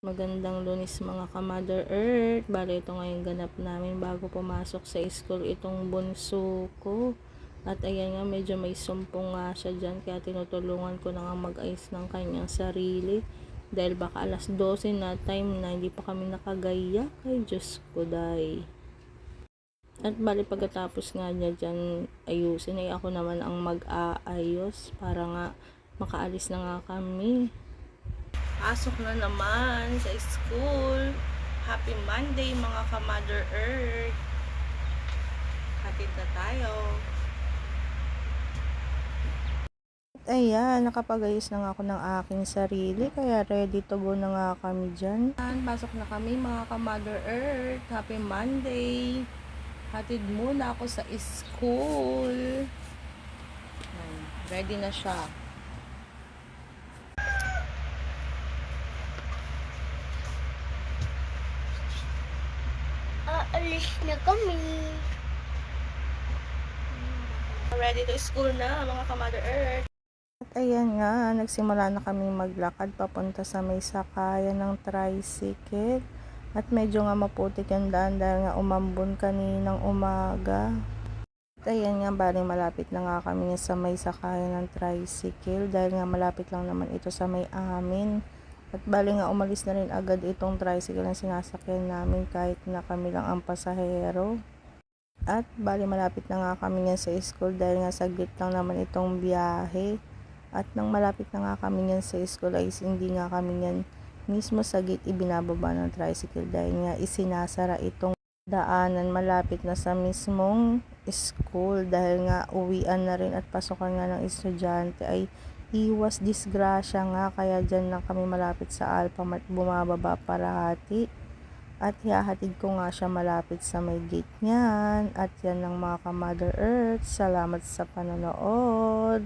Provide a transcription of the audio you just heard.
Magandang lunis mga ka-Mother Earth. Bale, ito ngayong ganap namin bago pumasok sa school itong bunso ko. At ayan nga, medyo may sumpong nga siya dyan. Kaya tinutulungan ko na nga mag-ayos ng kanyang sarili. Dahil baka alas 12 na time na hindi pa kami nakagaya. Ay, Diyos ko, day. At bali pagkatapos nga niya dyan ayusin ay ako naman ang mag-aayos para nga makaalis na nga kami. Pasok na naman sa school. Happy Monday mga ka-Mother Earth. Hatid na tayo. Ayan, nakapagayos na nga ako ng aking sarili. Kaya ready to go na nga kami dyan. Pasok na kami mga ka-Mother Earth. Happy Monday. Hatid muna ako sa school. Ready na siya. Aalis na kami. Ready to school na mga ka-Mother Earth. At ayan nga, nagsimula na kami maglakad papunta sa may sakayan ng tricycle. At medyo nga maputik yung daan dahil nga umambon kaninang umaga. At ayan nga, bali malapit na nga kami sa may sakayan ng tricycle dahil nga malapit lang naman ito sa may amin. At bali nga umalis na rin agad itong tricycle na sinasakyan namin kahit na kami lang ang pasahero. At bali malapit na nga kami nga sa school dahil nga saglit lang naman itong biyahe. At nang malapit na nga kami nga sa school ay hindi nga kami nga mismo sa gate ibinababa ng tricycle dahil nga isinasara itong daanan malapit na sa mismong school dahil nga uwian na rin at pasukan nga ng estudyante ay iwas disgrasya nga kaya dyan lang kami malapit sa Alphamart bumababa para hati at hihahatid ko nga siya malapit sa may gate niyan. At yan ng mga ka Mother Earth. Salamat sa panonood